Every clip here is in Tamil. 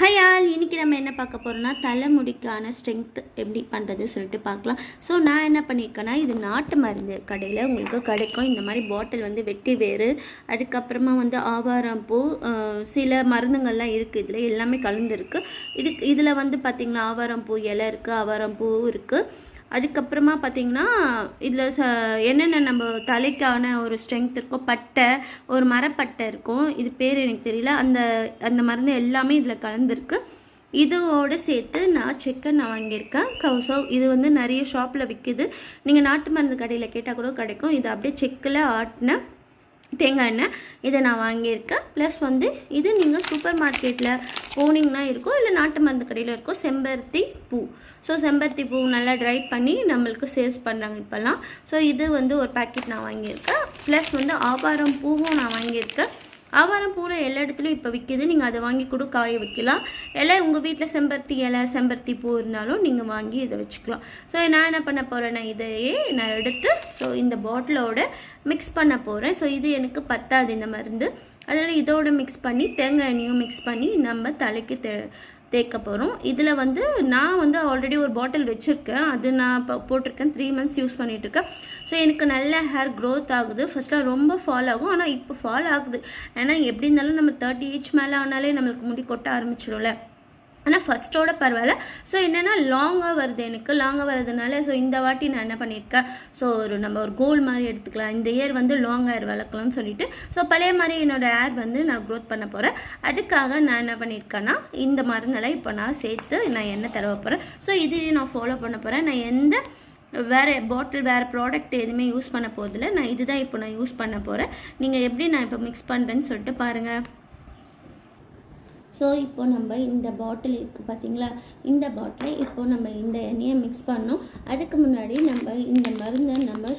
ஹாய் ஆல் இன்றைக்கி நம்ம என்ன பார்க்க போகிறோம்னா தலைமுடிக்கான ஸ்ட்ரென்த் எப்படி பண்ணுறது சொல்லிட்டு பார்க்கலாம். ஸோ நான் என்ன பண்ணியிருக்கேன்னா இது நாட்டு மருந்து கடையில் உங்களுக்கு கிடைக்கும். இந்த மாதிரி பாட்டில் வந்து வெட்டி வேறு அதுக்கப்புறமா வந்து ஆவாரம் பூ சில மருந்துங்கள்லாம் இருக்குது இதில் எல்லாமே கலந்துருக்கு. இது இதில் வந்து பார்த்திங்கன்னா ஆவாரம் பூ இலை இருக்குது ஆவாரம் பூ இருக்குது அதுக்கப்புறமா பார்த்தீங்கன்னா இதில் ச என்னென்ன நம்ம தலைக்கான ஒரு ஸ்ட்ரென்த் இருக்கோ பட்டை ஒரு மரப்பட்டை இருக்கும். இது பேர் எனக்கு தெரியல. அந்த அந்த மருந்து எல்லாமே இதில் கலந்துருக்கு. இதோடு சேர்த்து நான் செக்கை நான் வாங்கியிருக்கேன். கவுசோ இது வந்து நிறைய ஷாப்பில் விற்கிது நீங்கள் நாட்டு மருந்து கடையில் கேட்டால் கூட கிடைக்கும். இது அப்படியே செக்கில் ஆட்டின தேங்காய் எண்ணெய். இதை நான் வாங்கியிருக்கேன். ப்ளஸ் வந்து இது நீங்கள் சூப்பர் மார்க்கெட்டில் போனீங்கன்னா இருக்கும் இல்லை நாட்டு மருந்து கடையில் இருக்கும் செம்பருத்தி பூ. ஸோ செம்பருத்தி பூ நல்லா ட்ரை பண்ணி நம்மளுக்கு சேல்ஸ் பண்ணுறாங்க இப்போல்லாம். ஸோ இது வந்து ஒரு பேக்கெட் நான் வாங்கியிருக்கேன். ப்ளஸ் வந்து ஆபாரம் பூவும் நான் வாங்கியிருக்கேன். ஆவாரம் பூவில் எல்லா இடத்துலையும் இப்போ விற்கிது நீங்கள் அதை வாங்கி கூட காய வைக்கலாம். இல்லை உங்கள் வீட்டில் செம்பருத்தி இலை செம்பருத்தி பூ இருந்தாலும் நீங்கள் வாங்கி இதை வச்சுக்கலாம். ஸோ நான் என்ன பண்ண போகிறேன்னா இதையே நான் எடுத்து ஸோ இந்த பாட்டிலோட மிக்ஸ் பண்ண போகிறேன் ஸோ இது எனக்கு பத்தாது இந்த மருந்து. அதனால் இதோட மிக்ஸ் பண்ணி தேங்காய் எண்ணெயும் மிக்ஸ் பண்ணி நம்ம தலைக்கு தே தேய்க்க போகிறோம் இதில் வந்து நான் வந்து ஆல்ரெடி ஒரு பாட்டில் வச்சுருக்கேன். அது நான் இப்போ போட்டிருக்கேன். த்ரீ மந்த்ஸ் யூஸ் பண்ணிகிட்ருக்கேன் ஸோ எனக்கு நல்ல ஹேர் க்ரோத் ஆகுது. ஃபஸ்ட்டில் ரொம்ப ஃபால் ஆகும். ஆனால் இப்போ ஃபால் ஆகுது. ஏன்னா எப்படி இருந்தாலும் நம்ம தேர்ட்டி ஏஜ் மேலே ஆனாலே நம்மளுக்கு முடி கொட்ட ஆரம்பிச்சிடும்ல ஆனால் ஃபஸ்ட்டோட பரவாயில்ல. ஸோ என்னென்னா லாங்காக வருது எனக்கு லாங்காக வர்றதுனால ஸோ இந்த வாட்டி நான் என்ன பண்ணியிருக்கேன் ஸோ ஒரு நம்ம ஒரு கோல் மாதிரி எடுத்துக்கலாம். இந்த இயர் வந்து லாங் ஹேர் வளர்க்கலாம்னு சொல்லிட்டு ஸோ பழைய மாதிரி என்னோடய ஹேர் வந்து நான் க்ரோத் பண்ண போகிறேன் அதுக்காக நான் என்ன பண்ணியிருக்கேன்னா இந்த மருந்தெல்லாம் இப்போ நான் சேர்த்து நான் எண்ணெய் தடவ போகிறேன் ஸோ இதையும் நான் ஃபாலோ பண்ண போகிறேன் நான் எந்த வேறு பாட்டில் வேறு ப்ராடக்ட் எதுவுமே யூஸ் பண்ண போதில்லை நான் இதுதான் இப்போ நான் யூஸ் பண்ண போகிறேன் நீங்கள் எப்படி நான் இப்போ மிக்ஸ் பண்ணுறேன்னு சொல்லிட்டு பாருங்கள் ஸோ இப்போ நம்ம இந்த பாட்டில் இருக்குது பார்த்திங்களா இந்த பாட்டிலை இப்போ நம்ம இந்த எண்ணெயை மிக்ஸ் பண்ணோம் அதுக்கு முன்னாடி நம்ம இந்த மருந்தை நம்ம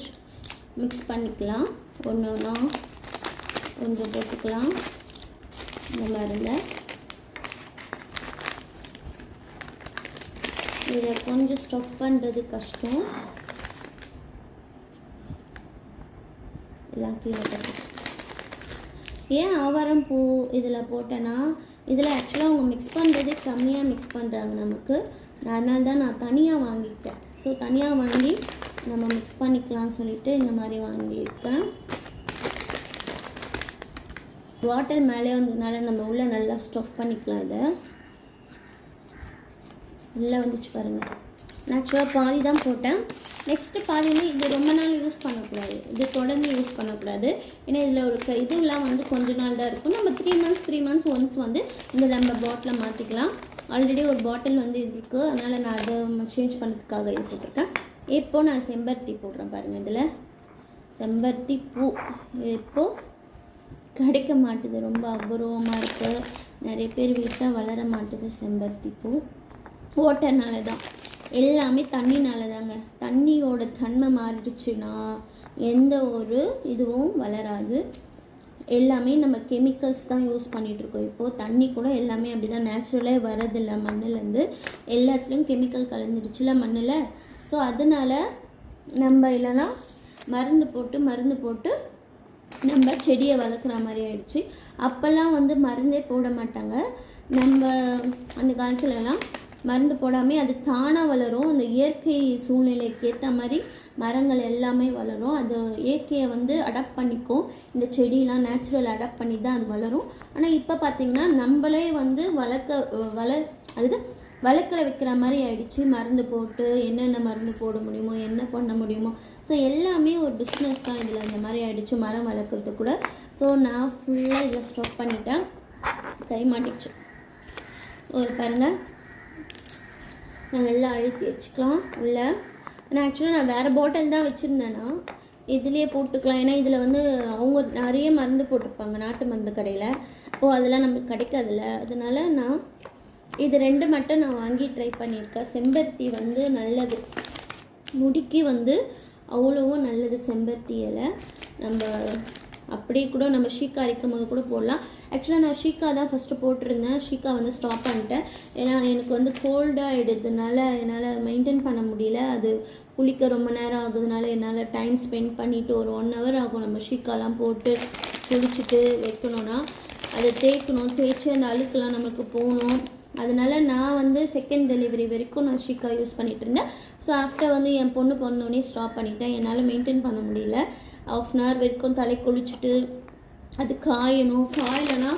மிக்ஸ் பண்ணிக்கலாம். ஒன்று ஒன்றா கொஞ்சம் போட்டுக்கலாம். இந்த மருந்தை. இதை கொஞ்சம் ஸ்டப் பண்ணுறது கஷ்டம். எல்லாம் கீழே போட்டு. ஏன் ஆவாரம் பூ இதில் போட்டேன்னா இதில் ஆக்சுவலாக அவங்க மிக்ஸ் பண்ணுறதே கம்மியாக மிக்ஸ் பண்ணுறாங்க நமக்கு. அதனால தான் நான் தனியாக வாங்கிக்கிட்டேன். ஸோ தனியாக வாங்கி நம்ம மிக்ஸ் பண்ணிக்கலாம்னு சொல்லிட்டு இந்த மாதிரி வாங்கியிருக்கேன். வாட்டர் மேலே வந்ததுனால நம்ம உள்ளே நல்லா ஸ்டஃப் பண்ணிக்கலாம் இதை. உள்ளே வந்துச்சு பாருங்கள் நான் ஆக்சுவலாக பாதி தான் போட்டேன். நெக்ஸ்ட்டு பாதியில் இது ரொம்ப நாள் யூஸ் பண்ணக்கூடாது. இது தொடர்ந்து யூஸ் பண்ணக்கூடாது. ஏன்னா இதில் ஒரு இதுலாம் வந்து கொஞ்ச நாள் தான் இருக்கும். நம்ம three months three months once வந்து இந்த நம்ம பாட்டிலை மாற்றிக்கலாம் ஆல்ரெடி ஒரு பாட்டில் வந்து இருக்குது அதனால் நான் அதை சேஞ்ச் பண்ணுறதுக்காக இது போட்டிருக்கேன். இப்போது நான் செம்பருத்தி போடுறேன் பாருங்கள் இதில். செம்பருத்தி பூ. இப்போது கிடைக்க மாட்டுது. ரொம்ப அபூர்வமாக இருக்குது நிறைய பேர் வீட்டில் வளர மாட்டுது செம்பருத்தி பூ. ஓட்டனால தான் எல்லாமே தண்ணினால தாங்க தண்ணியோட தன்மை மாறிடுச்சுன்னா எந்த ஒரு இதுவும் வளராது. எல்லாமே நம்ம கெமிக்கல்ஸ் தான் யூஸ் பண்ணிகிட்ருக்கோம் இப்போது தண்ணி கூட எல்லாமே அப்படி தான் நேச்சுரலாக வரதில்ல மண்ணுலேருந்து. எல்லாத்துலேயும் கெமிக்கல் கலந்துடுச்சுல மண்ணில். ஸோ அதனால் நம்ம இல்லைன்னா மருந்து போட்டு மருந்து போட்டு நம்ம செடியை வளர்க்குற மாதிரி ஆயிடுச்சு. அப்போல்லாம் வந்து மருந்தே போட மாட்டாங்க. நம்ம அந்த காலத்துலலாம் மருந்து போடாமல் அது தானாக வளரும். அந்த இயற்கை சூழ்நிலைக்கு ஏற்ற மாதிரி மரங்கள் எல்லாமே வளரும். அது இயற்கையை வந்து அடாப்ட் பண்ணிக்கும். இந்த செடியெலாம் நேச்சுரல் அடாப்ட் பண்ணி தான் அது வளரும். ஆனால் இப்போ பார்த்திங்கன்னா நம்மளே வந்து வளர்க்க வளர் அதாவது வளர்க்குற வைக்கிற மாதிரி ஆயிடுச்சு. மருந்து போட்டு என்னென்ன மருந்து போட முடியுமோ என்ன பண்ண முடியுமோ. ஸோ எல்லாமே ஒரு பிஸ்னஸ் தான் இதில் இந்த மாதிரி ஆயிடுச்சு. மரம் வளர்க்குறது கூட. ஸோ நான் ஃபுல்லாக இதில் ஸ்டாப் பண்ணிட்டேன். கை மாட்டிச்சு ஒரு பாருங்கள் நல்லா அழுத்தி வச்சுக்கலாம் உள்ள. நான் ஆக்சுவலாக நான் வேறு பாட்டில் தான் வச்சுருந்தேன்னா இதுலேயே போட்டுக்கலாம். ஏன்னா இதில் வந்து அவங்க நிறைய மருந்து போட்டிருப்பாங்க நாட்டு மருந்து கடையில். ஓ அதெல்லாம் நம்மளுக்கு கிடைக்காதுல்ல. அதனால் நான் இது ரெண்டு மட்டும் நான் வாங்கி ட்ரை பண்ணியிருக்கேன். செம்பருத்தி வந்து நல்லது. முடிக்கு வந்து அவ்வளோவும் நல்லது செம்பருத்தி இலை. நம்ம அப்படியே கூட நம்ம ஷீக்கா அரைக்கும் போது கூட போடலாம். ஆக்சுவலாக நான் ஷீக்கா தான் ஃபஸ்ட்டு போட்டிருந்தேன். ஷீக்கா வந்து ஸ்டாப் பண்ணிட்டேன். ஏன்னா எனக்கு வந்து கோல்டாக ஆகிடுறதுனால என்னால் மெயின்டைன் பண்ண முடியல. அது குளிக்க ரொம்ப நேரம் ஆகுதுனால என்னால் டைம் ஸ்பெண்ட் பண்ணிவிட்டு ஒரு ஒன் ஹவர் ஆகும் நம்ம ஷீக்காலாம் போட்டு குளிச்சுட்டு வைக்கணும்னா. அதை தேய்க்கணும். தேய்ச்சி அந்த அழுக்கெல்லாம் நமக்கு போகணும். அதனால நான் வந்து செகண்ட் டெலிவரி வரைக்கும் நான் ஷீக்கா யூஸ் பண்ணிகிட்டு இருந்தேன். ஸோ ஆஃப்டர் வந்து என் பொண்ணு பிறந்தோடனே ஸ்டாப் பண்ணிட்டேன். என்னால் மெயின்டைன் பண்ண முடியல. ஆஃப் அன் ஹவர் வரைக்கும் தலை குளிச்சுட்டு அது காயணும். காயலைன்னா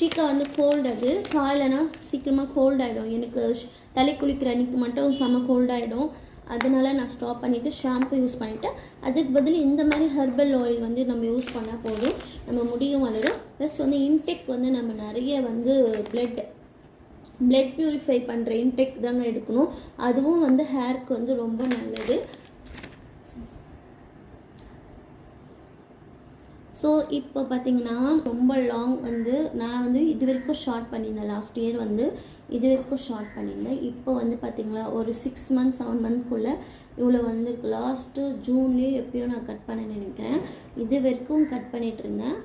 ஷீக்கா வந்து கோல்டு அது. காயலைன்னா சீக்கிரமாக கோல்ட் ஆகிடும் எனக்கு ஷ்- தலை குளிக்கிற அன்னைக்கு மட்டும் செம்ம கோல்ட் ஆகிடும் அதனால் நான் ஸ்டாப் பண்ணிவிட்டு ஷாம்பு யூஸ் பண்ணிவிட்டேன் அதுக்கு பதில் இந்த மாதிரி ஹெர்பல் ஆயில் வந்து நம்ம யூஸ் பண்ணால் போதும். நம்ம முடியும் வளரும் ப்ளஸ் வந்து இன்டெக் வந்து நம்ம நிறைய வந்து பிளட் பிளட் ப்யூரிஃபை பண்ணுற இன்டெக் தாங்க எடுக்கணும். அதுவும் வந்து ஹேருக்கு வந்து ரொம்ப நல்லது. ஸோ இப்போ பார்த்தீங்கன்னா ரொம்ப லாங் வந்து நான் வந்து இது வரைக்கும் ஷார்ட் பண்ணியிருந்தேன். லாஸ்ட் இயர் வந்து இது வரைக்கும் ஷார்ட் பண்ணியிருந்தேன். இப்போ வந்து பார்த்தீங்களா ஒரு சிக்ஸ் மந்த் செவன் மந்த்க்குள்ளே இவ்வளோ வந்திருக்கு. லாஸ்ட்டு ஜூன்லேயே எப்பயோ நான் கட் பண்ண நினைக்கிறேன். இது வரைக்கும் கட் பண்ணிகிட்டு இருந்தேன்.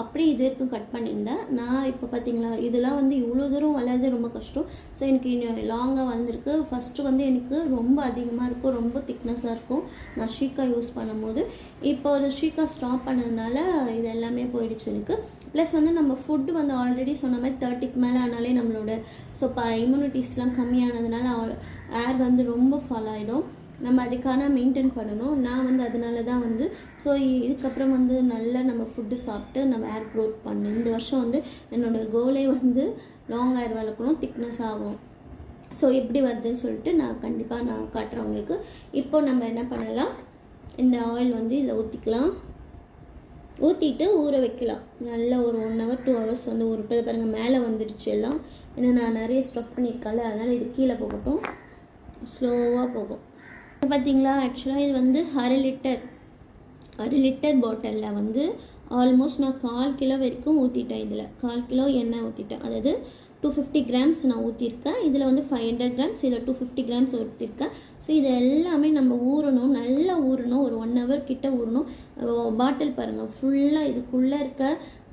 அப்படியே இது வரைக்கும் கட் பண்ணியிருந்தேன். நான் இப்போ பார்த்தீங்களா இதெல்லாம் வந்து இவ்வளோ தூரம் வளர்றது ரொம்ப கஷ்டம். ஸோ எனக்கு இன்னும் லாங்காக வந்திருக்கு. ஃபஸ்ட்டு வந்து எனக்கு ரொம்ப அதிகமாக இருக்கும் ரொம்ப திக்னஸாக இருக்கும். நான் ஷீக்கா யூஸ் பண்ணும்போது. இப்போ அது ஷீக்கா ஸ்டாப் பண்ணதுனால இது எல்லாமே போயிடுச்சு எனக்கு. ப்ளஸ் வந்து நம்ம ஃபுட்டு வந்து ஆல்ரெடி சொன்ன மாதிரி தேர்ட்டிக்கு மேலே ஆனாலே நம்மளோட ஸோ இப்போ இம்யூனிட்டிஸ்லாம் கம்மியானதுனால ஏர் வந்து ரொம்ப ஃபாலோ ஆகிடும் நம்ம அதுக்கான மெயின்டைன் பண்ணணும். நான் வந்து அதனால தான் வந்து ஸோ இதுக்கப்புறம் வந்து நல்லா நம்ம ஃபுட்டு சாப்பிட்டு நம்ம ஹேர் க்ரோத் பண்ணணும். இந்த வருஷம் வந்து என்னோடய கோலே வந்து லாங் ஏர் வளர்க்கணும் திக்னஸ் ஆகும். ஸோ எப்படி வருதுன்னு சொல்லிட்டு நான் கண்டிப்பாக நான் காட்டுறேன் உங்களுக்கு. இப்போ நம்ம என்ன பண்ணலாம்? இந்த ஆயில் வந்து இதில் ஊற்றிக்கலாம் ஊற்றிட்டு ஊற வைக்கலாம். நல்லா ஒரு ஒன் ஹவர் டூ ஹவர்ஸ் வந்து ஊறிட்டு பாருங்கள் மேலே வந்துடுச்சு எல்லாம். ஏன்னா நான் நிறைய ஸ்டஃப் பண்ணியிருக்கல அதனால் இது கீழே போகட்டும். ஸ்லோவாக போகும். பார்த்தீங்களா ஆக்சுவலாக இது வந்து அரை லிட்டர். அரை லிட்டர் பாட்டிலில் வந்து ஆல்மோஸ்ட் நான் கால் கிலோ வரைக்கும் ஊற்றிட்டேன் இதில். கால் கிலோ எண்ணெய் ஊற்றிட்டேன் அதாவது டூ ஃபிஃப்டி கிராம்ஸ் நான் ஊற்றிருக்கேன் இதில் வந்து ஃபைவ் ஹண்ட்ரட் கிராம்ஸ் இதில் டூ ஃபிஃப்டி கிராம்ஸ் ஊற்றிருக்கேன் ஸோ இது எல்லாமே நம்ம ஊறணும். நல்லா ஊறணும். ஒரு ஒன் ஹவர் கிட்ட ஊறணும். பாட்டில் பாருங்கள் ஃபுல்லாக இதுக்குள்ளே இருக்க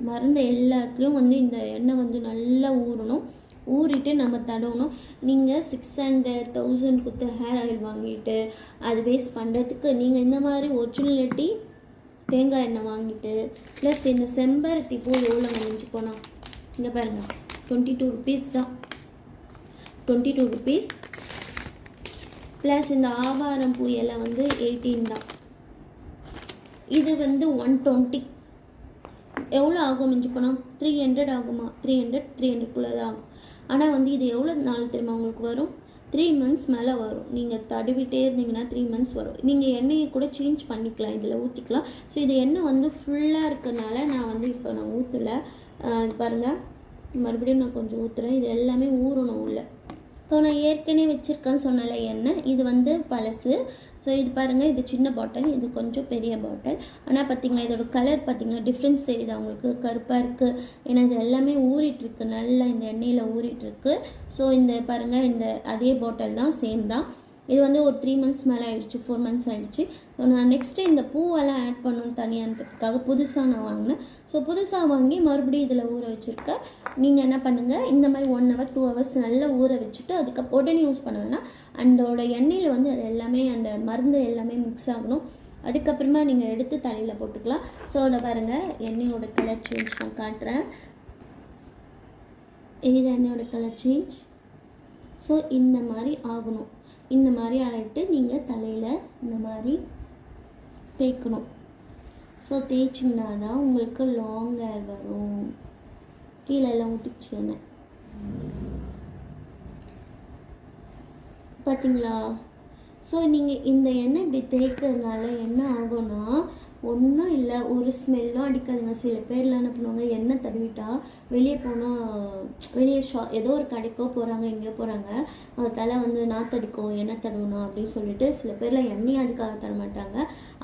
மருந்து எல்லாத்துலேயும் வந்து இந்த எண்ணெய் வந்து நல்லா ஊறணும். ஊறிட்டு நம்ம தடவணும். நீங்கள் சிக்ஸ் ஹண்ட்ரட் தௌசண்ட் குத்து ஹேர் ஆயில் வாங்கிட்டு அது வேஸ்ட் பண்ணுறதுக்கு நீங்கள் இந்த மாதிரி ஒரிஜினலிட்டி தேங்காய் எண்ணெய் வாங்கிட்டு ப்ளஸ் இந்த செம்பருத்தி பூ எவ்வளோ முடிஞ்சு போனால் இங்கே பாருங்கள் டுவெண்ட்டி டூ ருபீஸ் தான். டுவெண்ட்டி டூ ருபீஸ் ப்ளஸ் இந்த ஆவாரம் பூ எல்லாம் வந்து எயிட்டீன் தான். இது வந்து ஒன் டுவெண்ட்டி எவ்வளோ ஆகும் மிஞ்சி போனால் த்ரீ ஹண்ட்ரட் ஆகுமா? த்ரீ ஹண்ட்ரட் த்ரீ ஹண்ட்ரட்குள்ளே தான் ஆகும். ஆனால் வந்து இது எவ்வளோ நாள் திரும்ப உங்களுக்கு வரும்? த்ரீ மந்த்ஸ் மேலே வரும். நீங்கள் தடுவிட்டே இருந்தீங்கன்னா த்ரீ மந்த்ஸ் வரும். நீங்கள் எண்ணெயை கூட சேஞ்ச் பண்ணிக்கலாம் இதில் ஊற்றிக்கலாம் ஸோ இது எண்ணெய் வந்து ஃபுல்லாக இருக்கிறனால நான் வந்து இப்போ நான் ஊற்றலை பாருங்கள் மறுபடியும் நான் கொஞ்சம் ஊற்றுறேன் இது எல்லாமே ஊறணும் உள்ள. ஸோ நான் ஏற்கனவே வச்சுருக்கேன்னு சொன்னல எண்ணெய். இது வந்து பழசு. ஸோ இது பாருங்கள் இது சின்ன பாட்டில் இது கொஞ்சம் பெரிய பாட்டில் ஆனால் பார்த்தீங்களா இதோட கலர் பார்த்திங்கன்னா டிஃப்ரென்ஸ் தெரியுது அவங்களுக்கு கருப்பாக இருக்குது ஏன்னா இது எல்லாமே ஊறிட்டுருக்கு. நல்லா இந்த எண்ணெயில் ஊறிட்டுருக்கு. ஸோ இந்த பாருங்கள் இந்த அதே பாட்டில் தான் சேம் தான். இது வந்து ஒரு த்ரீ மந்த்ஸ் மேலே ஆகிடுச்சு ஃபோர் மந்த்ஸ் ஆகிடுச்சு ஸோ நான் நெக்ஸ்ட்டு இந்த பூவெல்லாம் ஆட் பண்ணணும் தனியான்றதுக்காக புதுசாக நான் வாங்கினேன். ஸோ புதுசாக வாங்கி மறுபடியும் இதில் ஊற வச்சுருக்கேன் நீங்கள் என்ன பண்ணுங்கள் இந்த மாதிரி ஒன் ஹவர் டூ ஹவர்ஸ் நல்லா ஊற வச்சுட்டு அதுக்கு உடனே யூஸ் பண்ண வேணாம். அந்தோட எண்ணெயில் வந்து அது எல்லாமே அந்த மருந்து எல்லாமே மிக்ஸ் ஆகணும். அதுக்கப்புறமா நீங்கள் எடுத்து தலையில் போட்டுக்கலாம். ஸோ அதை பாருங்கள் எண்ணெயோட கலர் சேஞ்ச் நான் காட்டுறேன். இது எண்ணெயோட கலர் சேஞ்ச் ஸோ இந்த மாதிரி ஆகணும். இந்த மாதிரி ஆகிட்டு நீங்கள் தலையில் இந்த மாதிரி தேய்க்கணும். ஸோ தேய்ச்சிங்கன்னா தான் உங்களுக்கு லாங் ஹேர் வரும். கீழே எல்லாம் ஊற்றிச்சு எண்ணெய் பார்த்தீங்களா ஸோ நீங்கள் இந்த எண்ணெய் இப்படி தேய்க்கிறதுனால என்ன ஆகும்னா ஒன்றும் இல்லை ஒரு ஸ்மெல்லும் அடிக்காதுங்க. சில பேர்லாம் என்ன பண்ணுவாங்க எண்ணெய் தடவிட்டால் வெளியே போனால் வெளியே ஷா ஏதோ ஒரு கடைக்கோ போகிறாங்க எங்கேயோ போகிறாங்க தலை வந்து நாத்தடிக்கும் எண்ணெய் தடவணும் அப்படின்னு சொல்லிட்டு சில பேர்லாம் எண்ணெய் அதுக்காக தரமாட்டாங்க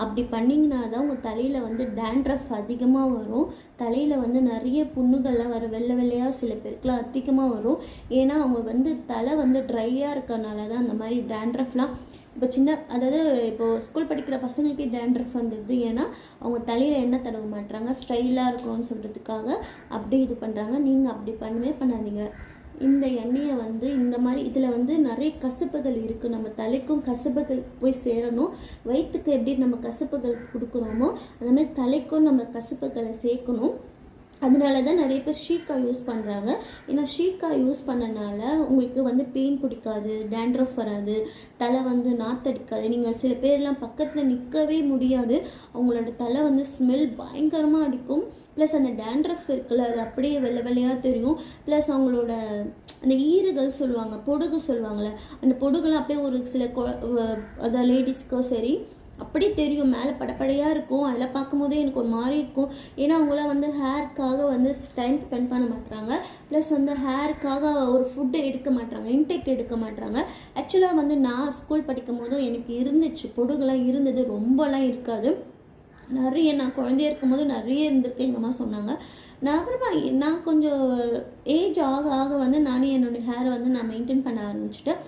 அப்படி பண்ணிங்கன்னா தான் உங்கள் தலையில் வந்து டேண்ட்ரஃப் அதிகமாக வரும். தலையில் வந்து நிறைய புண்ணுகள்லாம் வரும். வெள்ளை வெள்ளையாக சில பேருக்குலாம் அதிகமாக வரும். ஏன்னா அவங்க வந்து தலை வந்து ட்ரையாக இருக்கனால தான் அந்த மாதிரி டேண்ட்ரஃப்லாம் இப்போ சின்ன அதாவது இப்போது ஸ்கூல் படிக்கிற பசங்களுக்கே டேண்ட்ரஃப் வந்துடுது. ஏன்னா அவங்க தலையில் எண்ணெய் தடவ மாட்டுறாங்க ஸ்டைலாக இருக்கும்னு சொல்கிறதுக்காக அப்படி இது பண்ணுறாங்க நீங்கள் அப்படி பண்ணவே பண்ணாதீங்க. இந்த எண்ணெயை வந்து இந்த மாதிரி இதில் வந்து நிறைய கசப்புகள் இருக்குது நம்ம தலைக்கும் கசப்புகள் போய் சேரணும். வயிற்றுக்கு எப்படி நம்ம கசப்புகள் கொடுக்குறோமோ அந்த மாதிரி தலைக்கும் நம்ம கசப்புகளை சேர்க்கணும். அதனால தான் நிறைய பேர் ஷீக்கா யூஸ் பண்ணுறாங்க ஏன்னா ஷீக்கா யூஸ் பண்ணனால உங்களுக்கு வந்து பெயின் பிடிக்காது டேண்ட்ரஃப் வராது தலை வந்து நாத்தடிக்காது நீங்கள் சில பேர்லாம் பக்கத்தில் நிற்கவே முடியாது. அவங்களோட தலை வந்து ஸ்மெல் பயங்கரமாக அடிக்கும். ப்ளஸ் அந்த டேண்ட்ரஃப் இருக்குல்ல அது அப்படியே வெள்ளை வெள்ளையாக தெரியும். ப்ளஸ் அவங்களோட அந்த ஈறுகள் சொல்லுவாங்க பொடுகு சொல்லுவாங்கள்ல அந்த பொடுகுலாம் அப்படியே ஒரு சில கொ அதான் லேடிஸ்க்கோ சரி அப்படி தெரியும். மேலே படப்படையாக இருக்கும். அதில் பார்க்கும்போதே எனக்கு ஒரு மாதிரி இருக்கும். ஏன்னா அவங்களாம் வந்து ஹேர்க்காக வந்து டைம் ஸ்பெண்ட் பண்ண மாட்டாங்க ப்ளஸ் வந்து ஹேருக்காக ஒரு ஃபுட்டு எடுக்க மாட்டாங்க இன்டேக் எடுக்க மாட்டாங்க ஆக்சுவலாக வந்து நான் ஸ்கூல் படிக்கும் போதும் எனக்கு இருந்துச்சு. பொடுகெல்லாம் இருந்தது. ரொம்பலாம் இருக்காது. நிறைய நான் குழந்தைய இருக்கும்போது நிறைய இருந்திருக்கு. எங்கள் அம்மா சொன்னாங்க. நான் அப்புறமா நான் கொஞ்சம் ஏஜ் ஆக ஆக வந்து நானே என்னுடைய ஹேரை வந்து நான் மெயின்டைன் பண்ண ஆரம்பிச்சிட்டேன்.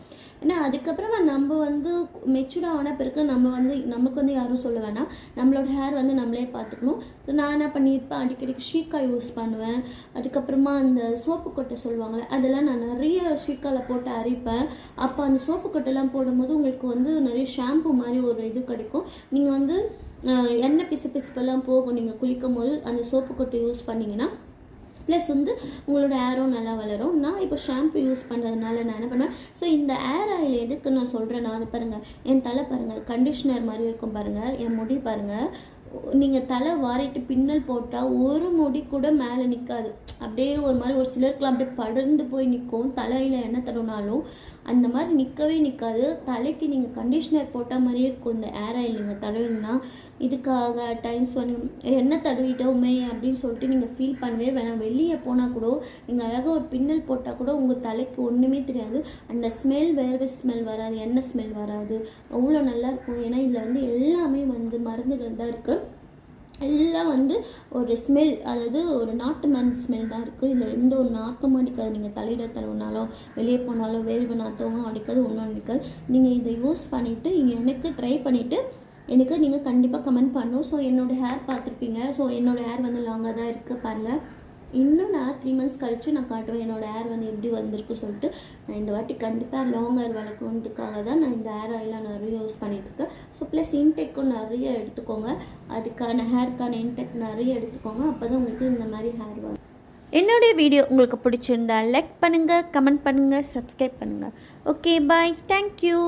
ஏன்னா அதுக்கப்புறமா நம்ம வந்து மெச்சூர்டாக ஆன பிறகு நம்ம வந்து நமக்கு வந்து யாரும் சொல்ல வேணாம். நம்மளோட ஹேர் வந்து நம்மளே பார்த்துக்கணும். ஸோ நான் என்ன பண்ணியிருப்பேன்? அடிக்கடிக்கு ஷீக்கா யூஸ் பண்ணுவேன். அதுக்கப்புறமா அந்த சோப்பு கொட்டை சொல்லுவாங்கள்ல அதெல்லாம் நான் நிறைய ஷீக்காவில் போட்டு அரைப்பேன். அப்போ அந்த சோப்பு கொட்டைலாம் போடும்போது உங்களுக்கு வந்து நிறைய ஷாம்பு மாதிரி ஒரு இது கிடைக்கும். நீங்கள் வந்து எண்ணெய் பிசு பிசுப்பெல்லாம் போகும். நீங்கள் குளிக்கும் போது அந்த சோப்பு கொட்டை யூஸ் பண்ணிங்கன்னா ப்ளஸ் வந்து உங்களோட ஏரும் நல்லா வளரும். நான் இப்போ ஷாம்பு யூஸ் பண்ணுறதுனால நான் என்ன பண்ணுவேன்? ஸோ இந்த ஏர் ஆயில் எதுக்கு நான் சொல்கிறேன்னா அது பாருங்கள் என் தலை பாருங்கள் கண்டிஷ்னர் மாதிரி இருக்கும் பாருங்கள் என் முடி பாருங்கள் நீங்கள் தலை வாரிட்டு பின்னல் போட்டால் ஒரு முடி கூட மேலே நிற்காது அப்படியே ஒரு மாதிரி ஒரு சிலருக்குலாம் அப்படியே படர்ந்து போய் நிற்கும் தலையில் என்ன தடவினாலும் அந்த மாதிரி நிற்கவே நிற்காது தலைக்கு நீங்கள் கண்டிஷ்னர் போட்டால் மாதிரியே இருக்கும். இந்த ஏர் ஆயில் நீங்கள் தடவிங்கன்னா இதுக்காக டைம் பண்ணி எண்ணெய் தடவிட்டோமே அப்படின்னு சொல்லிட்டு நீங்கள் ஃபீல் பண்ணவே வேணாம். வெளியே போனால் கூட நீங்கள் அழகாக ஒரு பின்னல் போட்டால் கூட உங்கள் தலைக்கு ஒன்றுமே தெரியாது. அந்த ஸ்மெல் வேர்வை ஸ்மெல் வராது எண்ணெய் ஸ்மெல் வராது. அவ்வளோ நல்லாயிருக்கும் ஏன்னா இதில் வந்து எல்லாமே வந்து மருந்துகள் தான் இருக்குது எல்லாம் வந்து ஒரு ஸ்மெல் அதாவது ஒரு நாட்டு மருந்து ஸ்மெல் தான் இருக்குது இதில் எந்த ஒரு நாத்தமும் அடிக்காது. நீங்கள் தலையிட தடவினாலும் வெளியே போனாலும் வேர்வை நாத்தமும் அடிக்காது ஒன்றும் அடிக்காது. நீங்கள் இதை யூஸ் பண்ணிவிட்டு இங்கே எனக்கு ட்ரை பண்ணிவிட்டு எனக்கு நீங்கள் கண்டிப்பாக கமெண்ட் பண்ணணும். ஸோ என்னோடய ஹேர் பார்த்துருப்பீங்க. ஸோ என்னோடய ஹேர் வந்து லாங்காக தான் இருக்குது பாருங்கள் இன்னும் நான் த்ரீ மந்த்ஸ் கழித்து நான் காட்டுவேன். என்னோடய ஹேர் வந்து எப்படி வந்திருக்கு சொல்லிட்டு நான் இந்த வாட்டி கண்டிப்பாக லாங் ஹேர் வளர்க்கணுன்றதுக்காக தான் நான் இந்த ஹேர் ஆயிலாம் நிறைய யூஸ் பண்ணிகிட்ருக்கேன் ஸோ ப்ளஸ் இன்டெக்கும் நிறைய எடுத்துக்கோங்க. அதுக்கான ஹேர்க்கான இன்டெக் நிறைய எடுத்துக்கோங்க. அப்போ தான் உங்களுக்கு இந்த மாதிரி ஹேர் வரும். என்னுடைய வீடியோ உங்களுக்கு பிடிச்சிருந்தா லைக் பண்ணுங்கள் கமெண்ட் பண்ணுங்கள் சப்ஸ்கிரைப் பண்ணுங்கள் ஓகே பாய் தேங்க்யூ